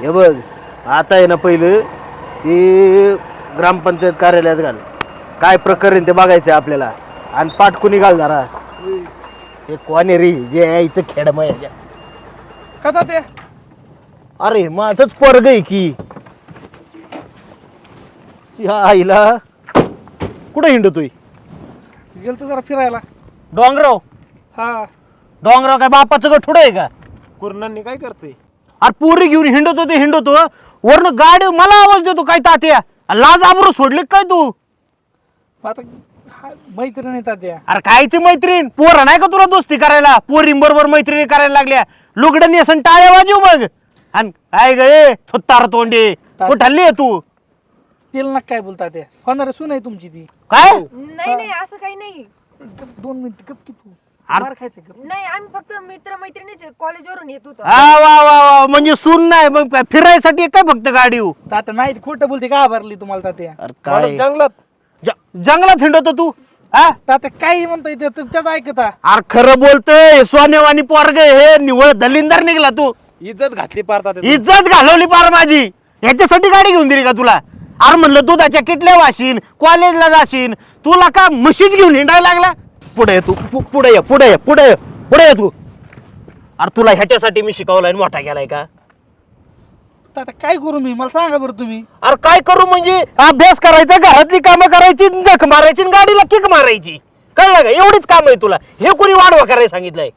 हे बघ आता आहे ना पहिलं ते ग्रामपंचायत कार्यालयात घाल. काय प्रकरण ते बघायचं आपल्याला. आणि पाठकुनी घाल जरा. हे कोण आहे रे? जे यायचं खेडमय याच्या कसा ते. अरे माझंच पोरग आहे की. या आईला. कुठं हिंडतोय? गेलतो जरा फिरायला. डोंगराव? हा. डोंगराव काय बापाचं गठुड आहे का? कुर्णांनी काय करते अरे पोरी घेऊन हिंडतो ते हिंडतो. वरनं गाडी मला आवाज देतो काय तात्या. लाज आबरू सोडली काय तू? आता हा- मैत्रीण येतात त्या अरे कायची मैत्रीण? पोर नाही का तुला दोस्ती करायला? पोरी बरोबर मैत्रिणी करायला लागल्या. लुगडं नेसन टाळ्या वाजू मग. आणि काय गे थोत्तार तोंडे. कुठं हल्ली आहे तू? तिला नका काय बोलतात त्या होणार सून आहे तुमची ती. काय? नाही नाही असं काही नाही. गप दोन मिनिट गप की तू. मार खायचं गप. नाही आम्ही फक्त मित्र मैत्रिणीचे कॉलेजवरून येत होतो. हा वा वा वा म्हणजे सून नाही मग काय फिरायसाठी काय फक्त गाडी हो? तात्या नाही खोटं बोलते का भरली तुम्हाला तात्या? अरे काय? जंगलात. ज- जंगलात हिंडतो तू हा? तात्या काही म्हणतो इथे तुमच्याच ऐकता. अरे खरं बोलतोय सोनेवानी पोरग हे निवळ दलिंदर निघला तू. इज्जत घातली पारतात इज्जत घालवली पार माझी. याच्यासाठी गाडी घेऊन दिली का तुला? अरे म्हणलं दुधाच्या किटल्या वाशीन कॉलेजला जाशीन. तुला का म्हशीच घेऊन हिंडायला लागला? पुढे ये तू. पु- पुढे ये पुढे ये पुढे ये पुढे ये तू. अरे तुला ह्याच्यासाठी मी शिकवलाय आणि मोठा केलाय का? तात्या काय करू मी? मला सांगा बरं तुम्ही. अरे काय करू म्हणजे? अभ्यास करायचा घरातली कामं करायची जख मारायची आणि गाडीला किक मारायची. कळलं का? एवढीच काम आहे तुला. हे कोणी वाढवा करायला सांगितलंय?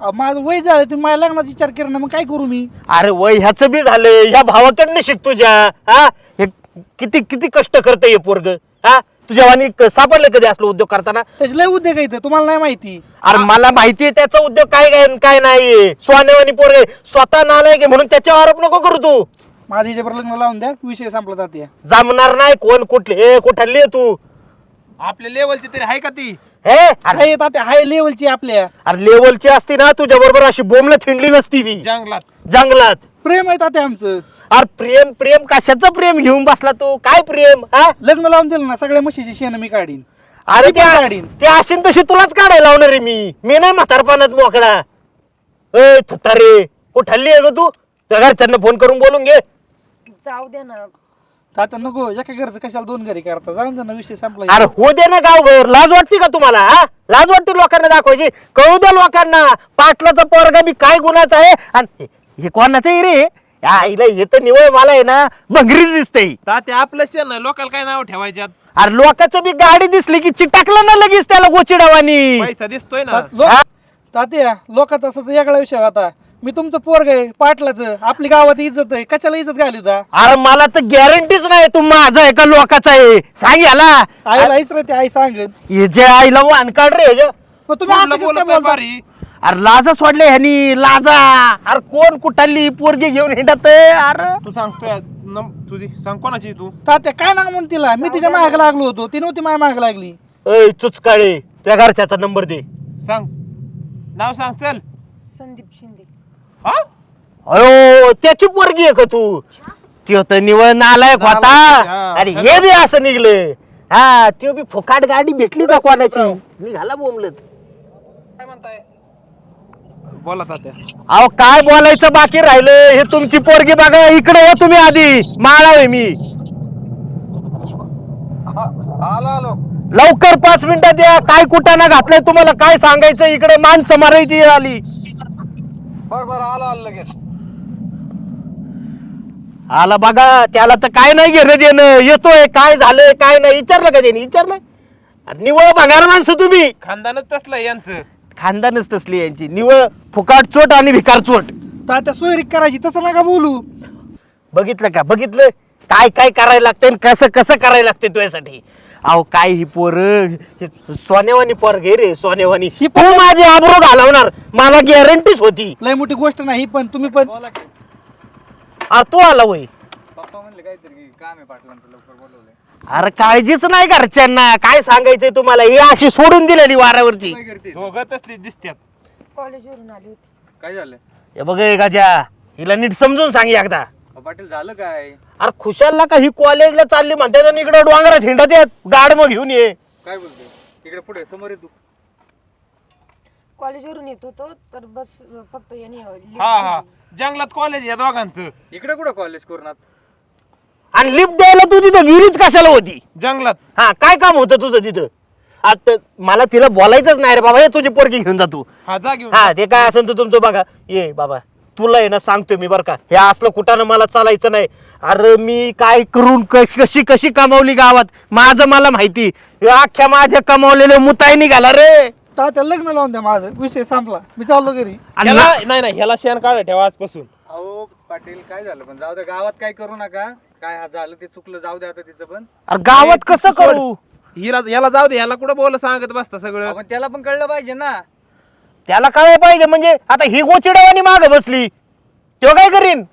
अहो, माझं वय झालं तुम्ही माझ्या लग्नाचा विचार केला ना मग काय करू मी? अरे वय ह्याचं बी झालंय. ह्या भावाकडनं शिक तुझ्या. हा? हे किती किती कष्ट करतंय हे पोरग. हा? तुझ्या वाणी क- सापडलं कधी असलो उद्योग करताना? त्याचे लय उद्योग आहे इथं, तुम्हाला नाही माहिती. अरे मला माहितीये त्याचा उद्योग काय काय आणि काय नाही सोनेवानी पोरग स्वतः नालायक आहे म्हणून त्याच्यावर आरोप नको करू तू. माझं हिच्यावर लग्न लावून द्या विषय संपला जाते. जमणार नाही कोण कुठले हे कुठली आहे तू? आपल्या लेवलची तरी आहे का ती? हे? अरे हाय तात्या हाय लेवलची आपल्या. अरे लेवलची असती ना तुझ्या बरोबर अशी बोमला थिंडली नसती ती. जंगलात. जंगलात. प्रेम आहे तात्या आमचं. अरे प्रेम प्रेम कशाचं प्रेम? घेऊन बसला तू. काय प्रेम हा? लग्न लावून दिलं ना सगळ्या म्हशीची शेण मी काढीन. अरे त्या काढीन. ते असेल तशी तुलाच काढायला लावणार आहे मी. मी नाही म्हातारपणात मोकळा. ए थुतारे कुठल्ली आहे ग तू? त्या घरच्यांना फोन करून बोलून घे. जाऊ दे ना. तात्या नको एका घरचं कशाला दोन घरी करता? जाऊन ना विषय संपला अरे हो दे ना गावभर. लाज वाटते का तुम्हाला हा? लाज वाटते लोकांना दाखवायची. कळू द्या लोकांना पाटलाचा पोरगा बी काय गुन्हाचा आहे? आणि हे- हे कोणाचं आहे रे? आईला हे तर निवळ मला आहे ना भंगरीच दिसते ताते आपलं शेण आहे लोकांना काय नाव ठेवायच्यात? अरे लोकांचं बी गाडी दिसली की चिटाकलं ना लगेच त्याला गोचिडावानी. पैसा दिसतोय ना. हा? तात्या लोकांचा असं वेगळा विषय होता. मी तुमचं पोरग आहे पाटलाचं. आपली गावात इज्जत आहे. कशाला इज्जत घाली होता अरे मला तर गॅरंटीच नाही तू माझा आहे का लोकाचा आहे? सांग याला. आईला आईच राहते आई सांगेल. हे जे आईला वाण काढ रे. मग तुम्ही कुठलं असं कसं काय बोलतोय बोलता? बारी? अरे लाजा सोडले ह्यानी लाजा. अरे कोण कुठाली पोरगी घेऊन हिंडत अरे. तू सांगतोय नम- तुझी सांग कोणाची तू? तात्या काय ना म्हणून तिला? मी तिच्या माग लागलो होतो. ती नव्हती माझ्या माग लागली. ऐ चुचकाळे त्या घरच्याचा नंबर दे. सांग. नाव सांग चल. संदीप शिंदे. हा? अयो त्याची पोरगी आहे का तू? त्यो तर निवळ नालायक होता. नालायक, हा. हे बी असं निघलं. हा त्यो बी फुकाट गाडी भेटली का कोणाची? निघाला बोंबलत. बोला तात्या. अहो काय बोलायचं बाकी राहिलं हे तुमची पोरगी बघा इकडे या तुम्ही आधी. माळावे मी. लवकर पाच मिनिटात या काय कुटाणा घातलंय तुम्हाला? काय सांगायचं? इकडे माणसं मारायची आली. आला बघा त्याला तर काय नाही घेणं देणं. येतोय काय झालंय काय नाही. विचारलं का त्याने? विचारलं? अरे निवळ बघायला माणसं तुम्ही. खानदानच तसलं यांचं. खानदानच तसली यांची. निवळ फुकाट चोट आणि भिकार चोट. तात्या सोयरीक करायची तसं नका बोलू. बघितलं का? बघितलं? काय काय करायला लागतंय आणि कसं कसं करायला लागतंय तुझ्यासाठी? अहो काय ही पोर? सोनेवानी पोर घे रे सोनेवानी ही तू माझी आबरू घालवणार. मला गॅरंटीच होती. लय मोठी गोष्ट नाही पण तुम्ही पण अरे तू आला वय. म्हणले काहीतरी काम आहे पाटलांचं लवकर बोलवलंय. अरे काळजीच नाही घरच्यांना. काय सांगायचंय तुम्हाला? ही अशी सोडून दिलेली वारावरची काय करते? दोघं तसली दिसत्यात. कॉलेजवरून आली होती. काय झालं? हे बघ हे गाजा हिला नीट समजून सांग एकदा. अहो, पाटील झालं काय? अरे खुशालला का ही कॉलेजला चालली म्हणतात आणि इकडे डोंगरात हिंडत येत गाड मग घेऊन ये. काय बोलते इकडे पुढे समोर आहे तू. कॉलेजवरून येत होतो तर बस फक्त याने हा हा. दिली. जंगलात कॉलेज या दोघांचं. इकडे कुठं कॉलेज कोरोनात? आणि लिफ्ट द्यायला तू तिथं गिरीच कशाला होती? जंगलात. हा काय काम होतं तुझं तिथं? आता मला तिला बोलायचंच नाही रे बाबा हे तुझी पोरगी घेऊन जा तू. हा जा घेऊन हा ते काय असेल तर तुमचं बघा. ये बाबा तुला आहे ना सांगतो मी बरं का. हे असलं कुठानं मला चालायचं नाही. अरे मी काय करून क- कशी कशी कमावली गावात? माझं मला माहिती. हे अख्ख्या माझ्या कमावलेले मुताई निघाला रे. तात्या लग्न लावून द्या माझं. विषय संपला. मी चाललो घरी. आणि ह्याला ना- नाही नाही ह्याला शेण काढा ठेवा आजपासून. अहो पाटील काय झालं पण? जाऊ द्या गावात काय करू नका. काय हा झालं ते चुकलं जाऊ द्या आता तिचं पण. अरे गावात कसं करू? हिला याला जाऊ दे याला कुठं बोल सांगत बसता सगळं. आपण त्याला पण कळलं पाहिजे ना. त्याला काय पाहिजे म्हणजे आता ही गोचिडावानी माग बसली. तो काय करीन?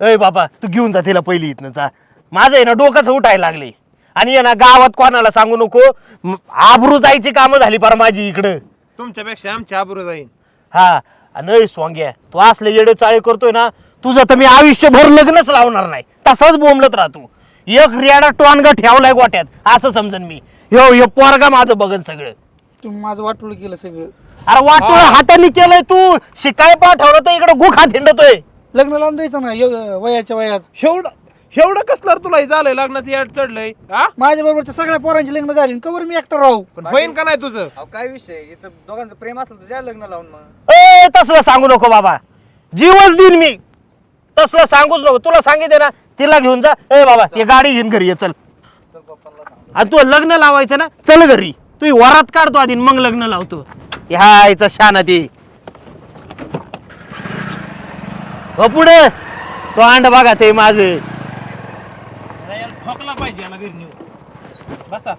अय बाबा तू घेऊन जा तिला पहिली इथनं जा. माझं आहे ना डोकंच उठायला लागले. आणि आहे ना गावात कोणाला सांगू नको. म- आबरू जायची कामं झाली पर माझी इकडं. तुमच्यापेक्षा आमची आबरू जाईन. हा आणि अय स्वांग्या तू असले येडे चाळे करतोय ना तुझं तर मी आयुष्यभर लग्नच लावणार नाही. तसंच बोंबलत राहतो. एक रेडा टोनगा ठेवलाय गोट्यात. असं समजन मी. ह्यो ह्यो पोरगा माझं बघन सगळं. तुम्ही माझं वाटोळ केलं सगळं. अरे वाटोळ हाताने केलंय तू. शिकाय पाठवलं तर इकडे गुखा थिंडतोय लग्न लावून द्यायचं ना यो- वयाच्या वयात. एवढं एवढं कसलं रे तुला हे झालंय? लग्नाचं याड चढलंय हा? माझ्या बरोबरच्या सगळ्या पोरांची लग्न झाली कवर मी एकटा राहू. पण होईन का नाही तुझं? अहो काय विषय? हिचं दोघांचं प्रेम असलं तर द्या लग्न लावून मग. ए तसलं सांगू नको बाबा. जीवच देईन मी. तसलं सांगूच नको. तुला सांगितलं ना तिला घेऊन जा. ए बाबा ही गाडी घेऊन घरी ये चल. आणि तू लग्न लावायचं ना चल घरी. तू वरात काढतो आधी मग लग्न लावतो. ह्या याचा शान ती. हो पुढे. तो अंड बघा ते माझे. ठोकला पाहिजे याला घरी बसा.